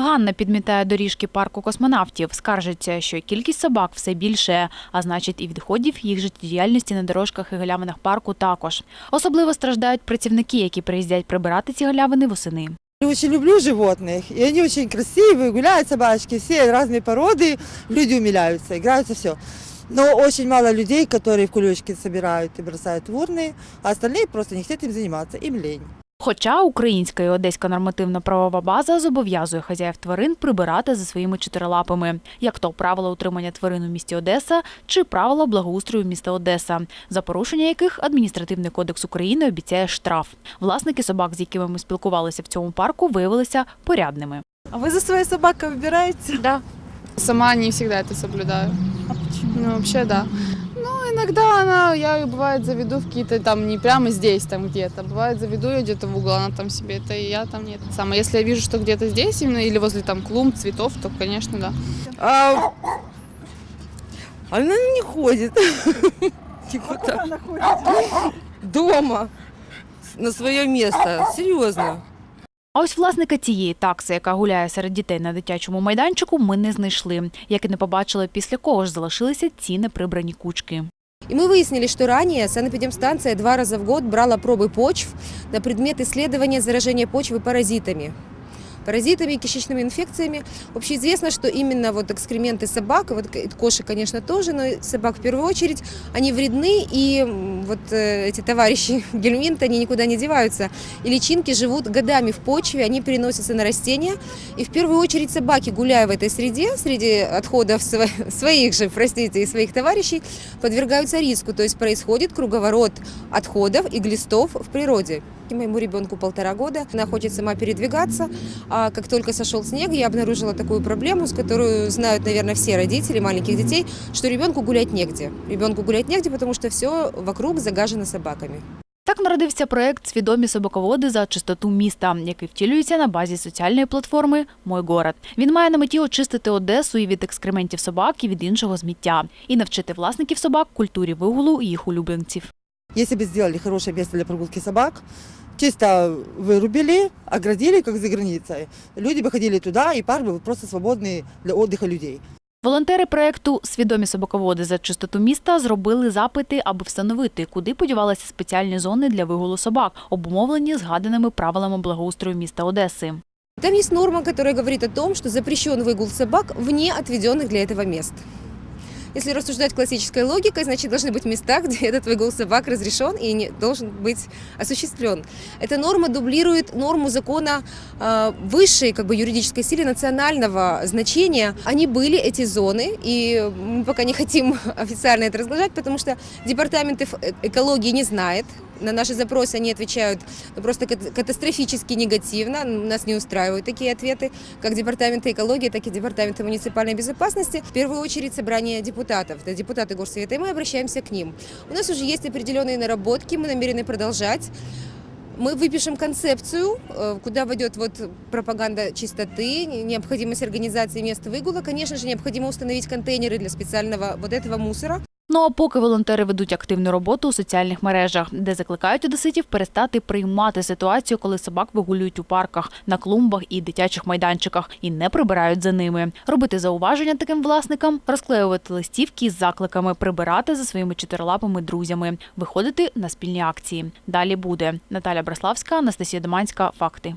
Ганна підмітає доріжки парку космонавтів. Скаржиться, що кількість собак все більше, а значить, і відходів їх життєдіяльності на дорожках і галявинах парку також. Особливо страждають працівники, які приїздять прибирати ці галявини восени. Я Очень люблю животных, и они очень красивые, гуляют собачки, все разные породы, люди умиляются, играются, все. Но очень мало людей, которые в кулечки собирают и бросают в урны, а остальные просто не хотят им заниматься, им лень. Хоча українська і одеська нормативно-правова база зобов'язує хазяїв тварин прибирати за своїми чотирилапами, як то правила утримання тварин у місті Одеса чи правила благоустрою міста Одеса, за порушення яких адміністративний кодекс України обіцяє штраф. Власники собак, з якими ми спілкувалися в цьому парку, виявилися порядними. А вы за своей собакой убираете? Да. Сама не всегда это соблюдаю. А почему? Ну, вообще, да. Ну, иногда она, я ее, бывает, заведу в какие-то там, не прямо здесь, там где-то. Бывает, заведу ее где-то в угол, она там себе это, и я там нет. Самое. Если я вижу, что где-то здесь именно, или возле там клумб, цветов, то, конечно, да. А, она не ходит. Типа так. Она ходит. Дома. На свое место. Серьезно. А ось власника цієї такси, яка гуляє серед дітей на дитячому майданчику, ми не знайшли. Як і не побачили, після кого ж залишилися ці неприбрані кучки. И мы выяснили, что ранее санэпидемстанция два раза в год брала пробы почв на предмет исследования заражения почвы паразитами. Паразитами и кишечными инфекциями. Общеизвестно, что именно вот экскременты собак, вот к- кошек, конечно, тоже, но и собак в первую очередь, они вредны, и м, вот э, эти товарищи гельминты, они никуда не деваются. И личинки живут годами в почве, они переносятся на растения. И в первую очередь собаки, гуляя в этой среде, среди отходов сво- своих же, простите, и своих товарищей, подвергаются риску. То есть происходит круговорот отходов и глистов в природе. Моему ребенку полтора года, она хочет сама передвигаться, а как только сошел снег, я обнаружила такую проблему, с которой знают, наверное, все родители маленьких детей, что ребенку гулять негде. Ребенку гулять негде, потому что все вокруг загажено собаками. Так народився проект Свідомі собаководи за чистоту міста, який втілюється на базі соціальної платформи Мой город. Він має на меті очистити Одесу і від екскрементів собак і від іншого зміття, і навчити власників собак культурі вигулу і їх улюбленців. Если бы сделали хорошее место для прогулки собак, чисто вырубили, оградили, как за границей, люди бы ходили туда, и парк был просто свободный для отдыха людей. Волонтери проекту Свідомі собаководи за чистоту міста зробили запити, аби встановити, куди подівалися спеціальні зони для вигулу собак, обумовлені згаданими правилами благоустрою міста Одеси. Там есть норма, которая говорит о том, что запрещен выгул собак вне отведенных для этого мест. Если рассуждать классической логикой, значит, должны быть места, где этот выгул собак разрешен и не должен быть осуществлен. Эта норма дублирует норму закона э, высшей как бы, юридической силы национального значения. Они были, эти зоны, и мы пока не хотим официально это разглашать, потому что департамент эф- экологии не знает. На наши запросы они отвечают ну, просто кат- катастрофически негативно. Нас не устраивают такие ответы, как департамента экологии, так и департамента муниципальной безопасности. В первую очередь собрание депутатов, это депутаты горсовета, и мы обращаемся к ним. У нас уже есть определенные наработки, мы намерены продолжать. Мы выпишем концепцию, э, куда войдет вот пропаганда чистоты, не- необходимость организации мест выгула. Конечно же, необходимо установить контейнеры для специального вот этого мусора. Ну а поки волонтери ведуть активну роботу у соціальних мережах, де закликають одеситів перестати приймати ситуацію, коли собак вигулюють у парках, на клумбах і дитячих майданчиках і не прибирають за ними. Робити зауваження таким власникам, розклеювати листівки з закликами прибирати за своїми чотирилапими друзями, виходити на спільні акції. Далі буде Наталя Браславська, Анастасія Доманська. Факти.